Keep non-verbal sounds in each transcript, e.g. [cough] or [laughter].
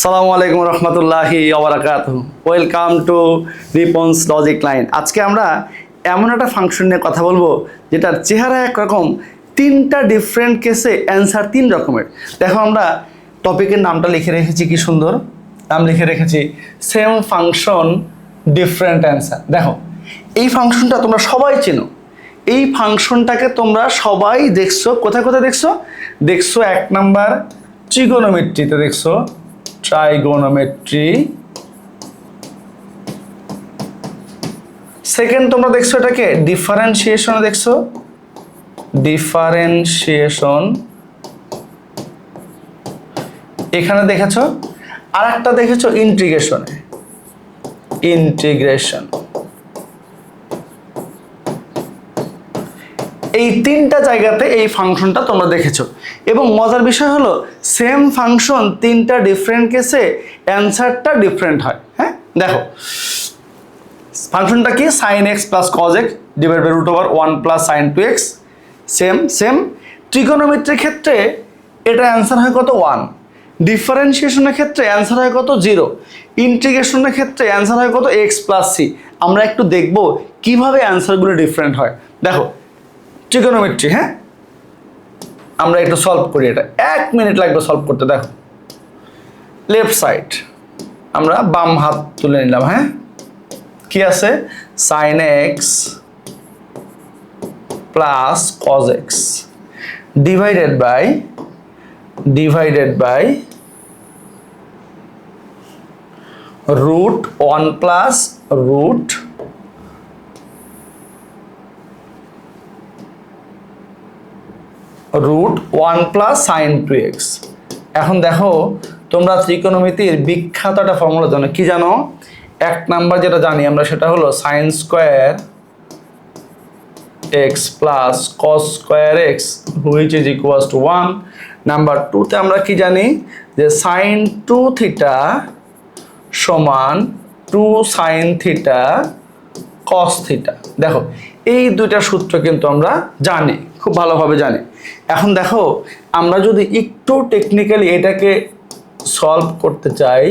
সালামু আলাইকুম রহমতুল্লাহি ওবরাকাত welcome to Ripon's logic line আজকে আমরা এমন একটা ফাংশন নিয়ে কথা বলব, যেটার চেহারা একরকম, তিনটা ডিফারেন্ট কেসে অ্যান্সার তিন রকমের। দেখো আমরা টপিকের নামটা লিখে রেখেছি, কি সুন্দর। নাম লিখে রেখেছি সেম ফাংশন ডিফারেন্ট অ্যান্সার দেখো, এই ফাংশনটা তোমরা সবাই চেনো। এই ফাংশনটাকে তোমরা সবাই দেখছ। কোথায় কোথায় দেখছ? দেখছ এক নাম্বার ট্রিগোনোমেট্রিতে দেখছ। ট্রাইগোনোমেট্রি সেকেন্ড তোমরা দেখছ এটাকে ডিফারেন্সিয়েশনে দেখছ? ডিফারেন্সিয়েশন এখানে দেখেছ? আর একটা দেখেছ ইন্টিগ্রেশনে ইন্টিগ্রেশন এই তিনটা জায়গাতে এই ফাংশনটা তোমরা দেখেছ। এবং মজার বিষয় হলো সেম ফাংশন তিনটা ডিফারেন্ট কেসে অ্যান্সারটা ডিফারেন্ট হয়। হ্যাঁ? দেখো ফাংশনটা কি? Sine X plus cos X divide by root over one plus sine two X same same ট্রিগোনোমেট্রির ক্ষেত্রে এটা অ্যান্সার হয় কত? ওয়ান ডিফারেন্সিয়েশনের ক্ষেত্রে অ্যান্সার হয় কত? জিরো ইন্টিগ্রেশনের ক্ষেত্রে অ্যান্সার হয় কত? এক্স প্লাস সি আমরা একটু দেখব কীভাবে অ্যান্সারগুলো ডিফারেন্ট হয়। দেখো ট্রিগোনোমেট্রি হ্যাঁ? আমরা একটু সলভ করি এটা। এক মিনিট লাগবে সলভ করতে, দেখো। লেফট সাইড আমরা বাম হাত তুলে নিলাম হ্যাঁ? কি আছে? Sine X plus cos X divided by divided by root one plus root root one plus sine two X এখন দেখো, তোমরা ত্রিকোণমিতির বিখ্যাত একটা ফর্মুলা জানো, কি জানো? এক নাম্বার যেটা জানি আমরা, সেটা হলো sine square X plus cos square X which is equals to one number টুতে আমরা কি জানি? যে সাইন টু থিটা সমান two sine theta cos theta দেখো, এই দুইটা সূত্র কিন্তু আমরা জানি, খুব ভালোভাবে জানি। এখন দেখো, আমরা যদি একটু টেকনিক্যালি এটাকে সলভ করতে চাই,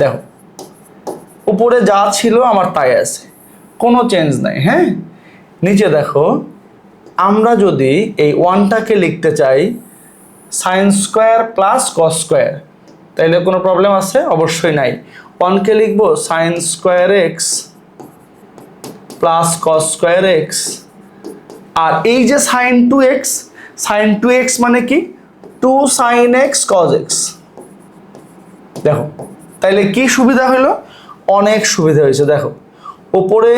দেখো, উপরে যা ছিল আমার তাই আছে, কোনো চেঞ্জ নাই হ্যাঁ? নিচে দেখো, আমরা যদি এই ওয়ানটাকে লিখতে চাই sine square plus cos square তাইলে কোনো প্রবলেম আছে? অবশ্যই নাই। ওয়ানকে লিখব sine square X plus cos square X আর এই যে sine two X sine two X মানে কি? Two sine X cos X দেখো, তাইলে কি সুবিধা হলো? অনেক সুবিধা হয়েছে, দেখো। উপরে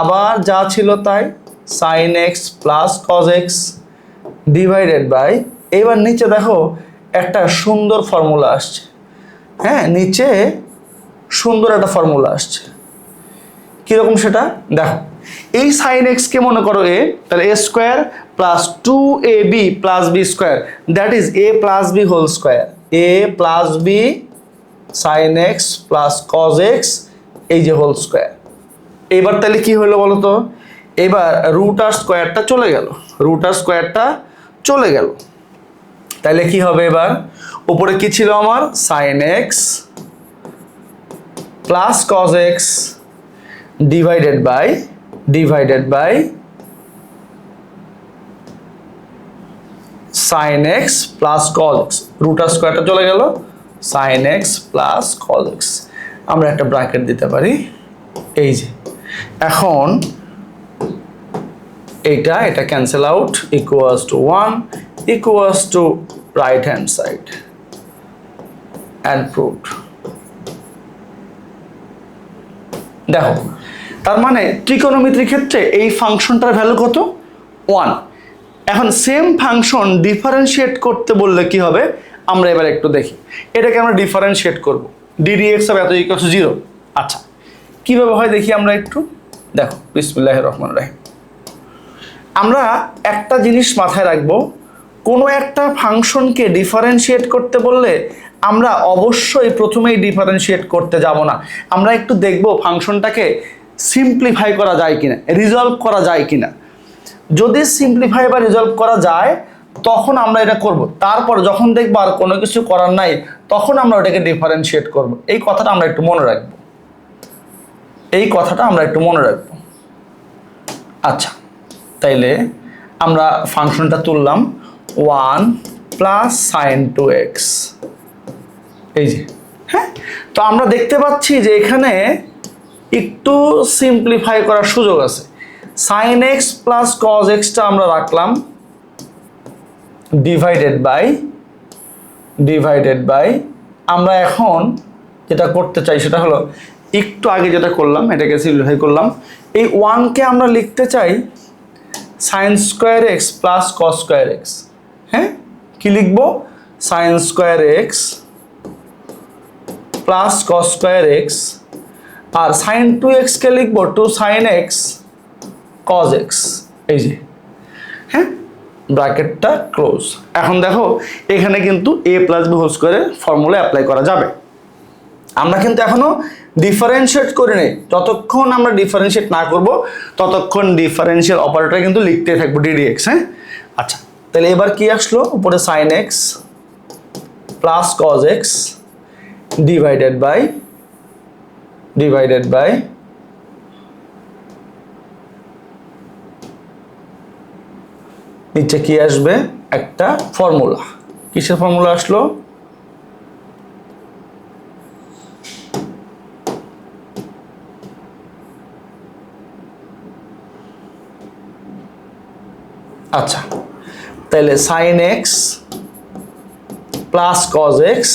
আবার যা ছিল তাই sine X plus cos X divided by এবার নিচে দেখো একটা সুন্দর ফর্মুলা আসছে। হ্যাঁ নিচে সুন্দর একটা ফর্মুলা আসছে। কীরকম সেটা? দেখো, এই সাইন এক্সকে মনে করো এ তাহলে A square plus two A B plus B square that is A plus B whole square A plus B sine X plus cos X এই যে হোল স্কোয়ার এবার তাহলে কি হলো বলো তো? এবার রুট আর স্কোয়ারটা চলে গেল। রুট আর স্কোয়ারটা চলে গেল। তাহলে কি হবে এবার? উপরে কি ছিল আমার? Sine X plus cos X divided by divided by sine X plus cos X rotor স্কোয়ারটা চলে গেল sine X plus cos X আমরা একটা ব্র্যাকেট দিতে পারি, এই যে। এখন এইটা এটা cancel out equals to one equals to right hand side and proved দেখো, তার মানে ত্রিকোণমিতির ক্ষেত্রে এই ফাংশনটার ভ্যালু কত? ওয়ান এখন সেম ফাংশন ডিফারেন্সিয়েট করতে বললে কি হবে? আমরা এবার একটু দেখি। এটাকে আমরা ডিফারেন্সিয়েট করব। ডিডি এক্স হবে এত ইকুয়াল জিরো আচ্ছা কীভাবে হয় দেখি আমরা একটু? দেখো বিসমুল্লাহ রহমান রাহিম। আমরা একটা জিনিস মাথায় রাখব। কোনো একটা ফাংশনকে ডিফারেন্সিয়েট করতে বললে আমরা অবশ্যই প্রথমেই ডিফারেন্সিয়েট করতে যাব না। আমরা একটু দেখব ফাংশনটাকে সিম্পলিফাই করা যায় কিনা রিজলভ করা যায় কিনা। যদি সিম্পলিফাই বা রিজলভ করা যায়, তখন আমরা এটা করব। তারপর যখন দেখব আর কোনো কিছু করার নাই, তখন আমরা ওটাকে ডিফারেন্সিয়েট করব। এই কথাটা আমরা একটু মনে রাখব। এই কথাটা আমরা একটু মনে রাখব। আচ্ছা তাইলে আমরা ফাংশনটা তুললাম। One plus sine two X এই যে হ্যাঁ? তো আমরা দেখতে পাচ্ছি যে এখানে একটু সিম্পলিফাই করার সুযোগ আছে। সাইন এক্স প্লাস কজ এক্সটা আমরা রাখলাম ডিভাইডেড বাই ডিভাইডেড বাই আমরা এখন যেটা করতে চাই সেটা হলো একটু আগে যেটা করলাম, এটাকে সিম্পলিফাই করলাম, এই ওয়ানকে আমরা লিখতে চাই sine square X plus cos square X হ্যাঁ? কি লিখব? Sine square X plus cos square X আর সাইন টু এক্সকে লিখব? Two sine X cos X এই যে। হ্যাঁ? ব্র্যাকেটটা ক্লোজ। এখন দেখো এখানে কিন্তু এ প্লাস বি হোল স্কোয়ারের ফর্মুলা অ্যাপ্লাই করা যাবে। আমরা কিন্তু এখনও ডিফারেন্সিয়েট করে নেই। যতক্ষণ আমরা ডিফারেন্সিয়েট না করব ততক্ষণ ডিফারেন্সিয়াল অপারেটর কিন্তু লিখতে থাকব ডিডিএক্স হ্যাঁ? আচ্ছা তাহলে এবার কি আসলো? উপরে sine X plus cos X divided by divided by নিচে কি আসবে? একটা ফর্মুলা। কিসের ফর্মুলা আসলো? আচ্ছা তাহলে sine X plus cos X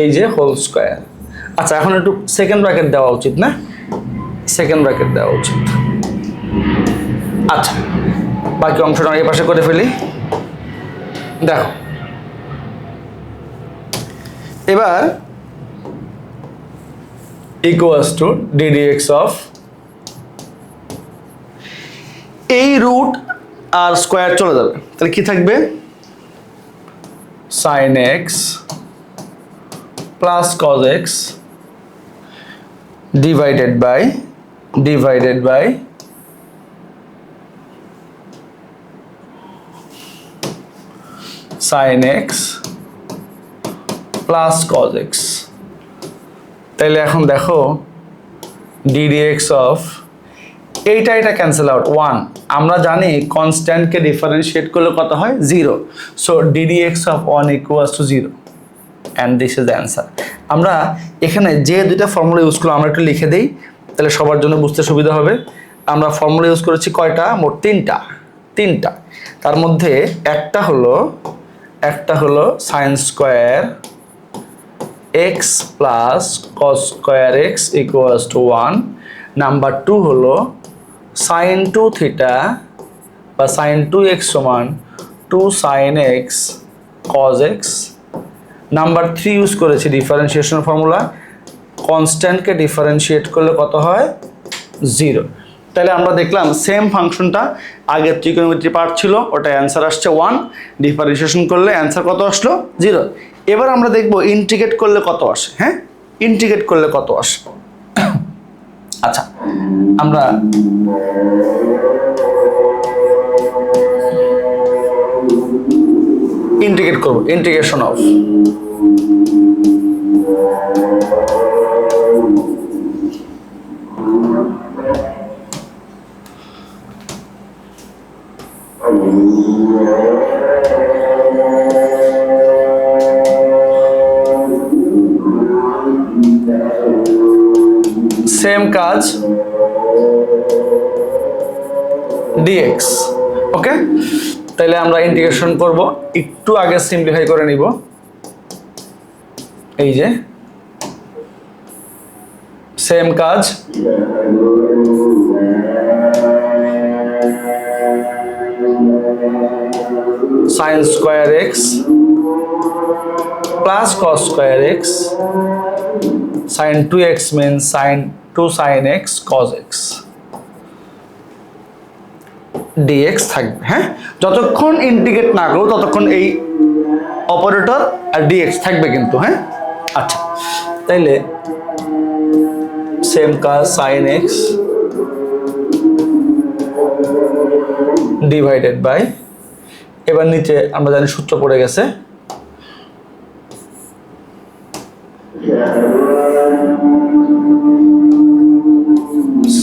এই যে হোল স্কোয়ার আচ্ছা এখন একটু সেকেন্ড ব্র্যাকেট দেওয়া উচিত না? সেকেন্ড ব্র্যাকেট দেওয়া উচিত। আচ্ছা বাকি অংশটা এই পাশে করে ফেলি। দেখো। এবার equals to D D X of এই রুট আর স্কোয়ার চলে যাবে। তাহলে কি থাকবে? Sine X plus cos X divided by divided by sine X plus cos X তাইলে এখন দেখো ডিডিএক্স অফ এইটা এটা ক্যান্সেল আউট ওয়ান আমরা জানি কনস্ট্যান্টকে ডিফারেন্সিয়েট করলে কত হয়? Zero so d d x of one equals to zero and this is answer আমরা এখানে যে দুইটা ফর্মুলা ইউজ করলাম, আমরা একটু লিখে দিই, তাহলে সবার জন্য বুঝতে সুবিধা হবে। আমরা ফর্মুলা ইউজ করেছি কয়টা? মোট তিনটা। তিনটা। তার মধ্যে একটা হলো একটা হলো sine square x plus cos square x equals to one number two হলো সাইন টু থিটা বা সাইন টু এক্স সমান two sine x cos x number three use করেছি ডিফারেন্সিয়েশন ফর্মুলা কনস্ট্যান্টকে ডিফারেন্সিয়েট করলে কত হয়? জিরো তাহলে আমরা দেখলাম সেম ফাংশনটা আগে ত্রিকোণমিত্রি পার্ট ছিল ওটা অ্যান্সার আসছে ওয়ান ডিফারেন্সিয়েশন করলে অ্যান্সার কত আসলো? জিরো এবার আমরা দেখব ইন্টিগ্রেট করলে কত আসে হ্যাঁ? ইন্টিগ্রেট করলে কত আসে। [coughs] আচ্ছা আমরা ইন্টিগ্রেট করব ইন্টিগ্রেশন অফ সেম কাজ ডিএক্স ওকে? তাহলে আমরা ইন্টিগ্রেশন করব, একটু আগে সিম্পলিফাই করে নিব। এই যে সেম কাজ। Sine square x plus cos square x sine two x means sine two sine x cos x d x থাকবে হ্যাঁ? যতক্ষণ ইন্টিগ্রেট না করব ততক্ষণ এই অপারেটর আর ডিএক্স থাকবে কিন্তু হ্যাঁ? আচ্ছা তাইলে সেম কাজ সাইন এক্স ডিভাইডেড বাই এবার নিচে আমরা জানি সূত্র পড়ে গেছে।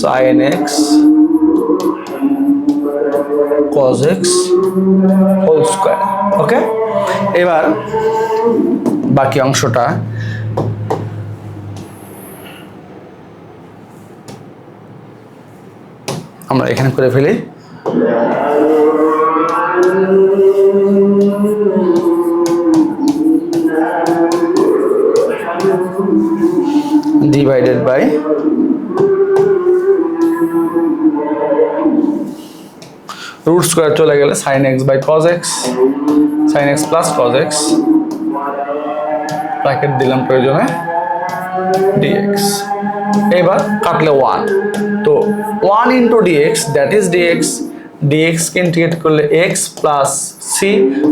Sine x cos x whole square okay এবার বাকি অংশটা আমরা এখানে করে ফেলি। ডিভাইডেড বাই রুট স্কোয়ার চলে গেলে sine x by cos x sine x plus cos x bracket দিলাম প্রয়োজনে ডিএক্স এবার কাটলে ওয়ান তো one into d x that is d x d x K integrate করলে x plus c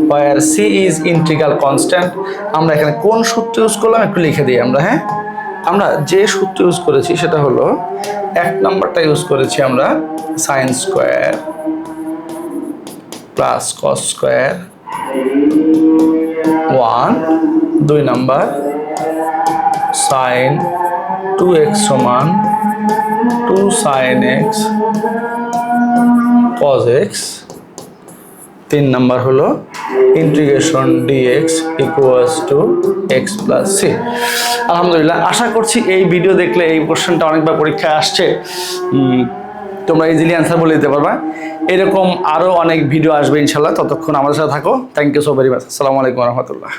where c is integral constant আমরা এখানে কোন সূত্র ইউজ করলাম একটু লিখে দিই আমরা হ্যাঁ? আমরা যে সূত্র ইউজ করেছি সেটা হলো, এক নাম্বারটা ইউজ করেছি আমরা sine square plus cos square one, দুই নাম্বার সাইন টু এক্স সমান two sine x cos x তিন নাম্বার হলো integration d x equals to x plus c আলহামদুলিল্লাহ, আশা করছি এই ভিডিও দেখলে এই কোশ্চেনটা অনেকবার পরীক্ষায় আসছে। তোমরা ইজিলি অ্যান্সার বলে দিতে পারবা। এরকম আরও অনেক ভিডিও আসবে ইনশাল্লাহ ততক্ষণ আমাদের সাথে থাকো। Thank you so very much আসসালামু আলাইকুম রহমতুল্লাহ।